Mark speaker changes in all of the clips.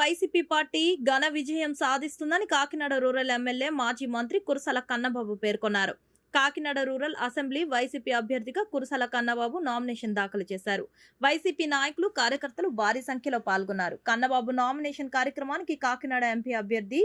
Speaker 1: YCP party ఘన విజయం సాధిస్తుందని కాకినాడ రూరల్ ఎమ్మెల్యే మాజీ మంత్రి కురసల కన్నబాబు పేర్కొన్నారు. కాకినాడ రూరల్ అసెంబ్లీ వైసీపీ అభ్యర్థిగా కురసల కన్నబాబు నామినేషన్ దాఖలు చేశారు. వైసీపీ నాయకులు కార్యకర్తలు భారీ సంఖ్యలో పాల్గొన్నారు. కన్నబాబు నామినేషన్ కార్యక్రమానికి కాకినాడ ఎంపీ అభ్యర్థి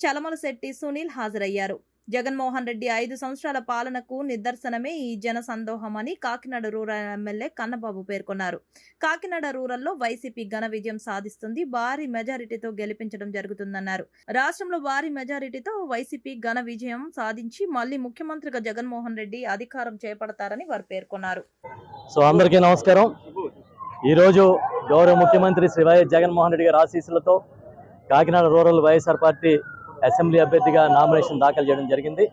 Speaker 1: చలమలశెట్టి సునీల్ హాజరయ్యారు. జగన్మోహన్ రెడ్డి ఐదు సంవత్సరాల పాలనకు నిదర్శనమే ఈ జన సందోహమని కాకినాడ రూరల్ ఎమ్మెల్యే కన్నబాబు పేర్కొన్నారు. కాకినాడ రూరల్లో వైసీపీ ఘన విజయం సాధిస్తుంది. భారీ మెజారిటీతో గెలిపించడం జరుగుతుందన్నారు. రాష్ట్రంలో భారీ మెజారిటీతో వైసీపీ ఘన విజయం సాధించి మళ్ళీ ముఖ్యమంత్రిగా జగన్మోహన్ రెడ్డి అధికారం చేపడతారని వారు పేర్కొన్నారు.
Speaker 2: సో అందరికీ నమస్కారం. ఈరోజు గౌరవ ముఖ్యమంత్రి శ్రీ వైఎస్ జగన్మోహన్ రెడ్డి గారి ఆశీస్సులతో Kakinada rural YSR party assembly అభ్యర్థిగా నామినేషన్ దాఖలు చేయడం జరిగింది.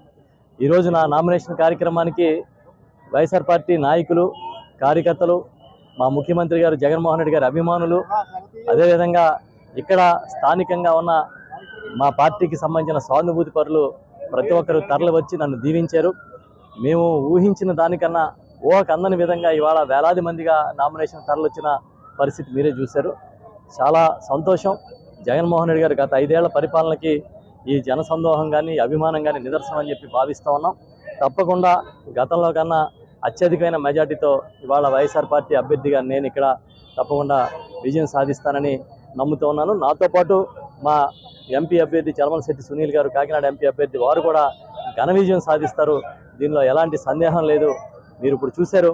Speaker 2: ఈరోజు నా నామినేషన్ కార్యక్రమానికి వైఎస్ఆర్ పార్టీ నాయకులు కార్యకర్తలు మా ముఖ్యమంత్రి గారు జగన్మోహన్ రెడ్డి గారి అభిమానులు అదేవిధంగా ఇక్కడ స్థానికంగా ఉన్న మా పార్టీకి సంబంధించిన స్వానుభూతి పరులు ప్రతి ఒక్కరు తరలి వచ్చి నన్ను దీవించారు. మేము ఊహించిన దానికన్నా ఊహకు అందని విధంగా ఇవాళ వేలాది మందిగా నామినేషన్ తరలొచ్చిన పరిస్థితి మీరే చూశారు. చాలా సంతోషం. జగన్మోహన్ రెడ్డి గారు గత ఐదేళ్ళ పరిపాలనకి ఈ జనసందోహం కానీ అభిమానం కానీ నిదర్శనం అని చెప్పి భావిస్తూ ఉన్నాం. తప్పకుండా గతంలో కన్నా అత్యధికమైన మెజార్టీతో ఇవాళ వైఎస్ఆర్ పార్టీ అభ్యర్థిగా నేను ఇక్కడ తప్పకుండా విజయం సాధిస్తానని నమ్ముతూ ఉన్నాను. నాతో పాటు మా ఎంపీ అభ్యర్థి చలమలశెట్టి సునీల్ గారు కాకినాడ ఎంపీ అభ్యర్థి వారు కూడా ఘన విజయం సాధిస్తారు. దీనిలో ఎలాంటి సందేహం లేదు. మీరు ఇప్పుడు చూశారు.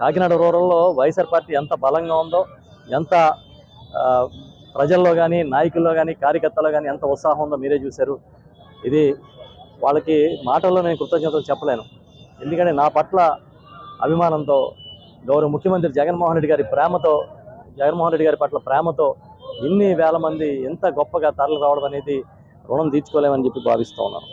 Speaker 2: కాకినాడ రూరల్లో వైఎస్ఆర్ పార్టీ ఎంత బలంగా ఉందో ఎంత ప్రజల్లో కానీ నాయకుల్లో కానీ కార్యకర్తల్లో కానీ ఎంత ఉత్సాహం ఉందో మీరే చూశారు. ఇది వాళ్ళకి మాటల్లో నేను కృతజ్ఞతలు చెప్పలేను. ఎందుకంటే నా పట్ల అభిమానంతో గౌరవ ముఖ్యమంత్రి జగన్మోహన్ రెడ్డి గారి ప్రేమతో జగన్మోహన్ రెడ్డి గారి పట్ల ప్రేమతో ఇన్ని వేల మంది ఎంత గొప్పగా తరలి రావడం అనేది రుణం తీర్చుకోలేమని చెప్పి భావిస్తూ ఉన్నాను.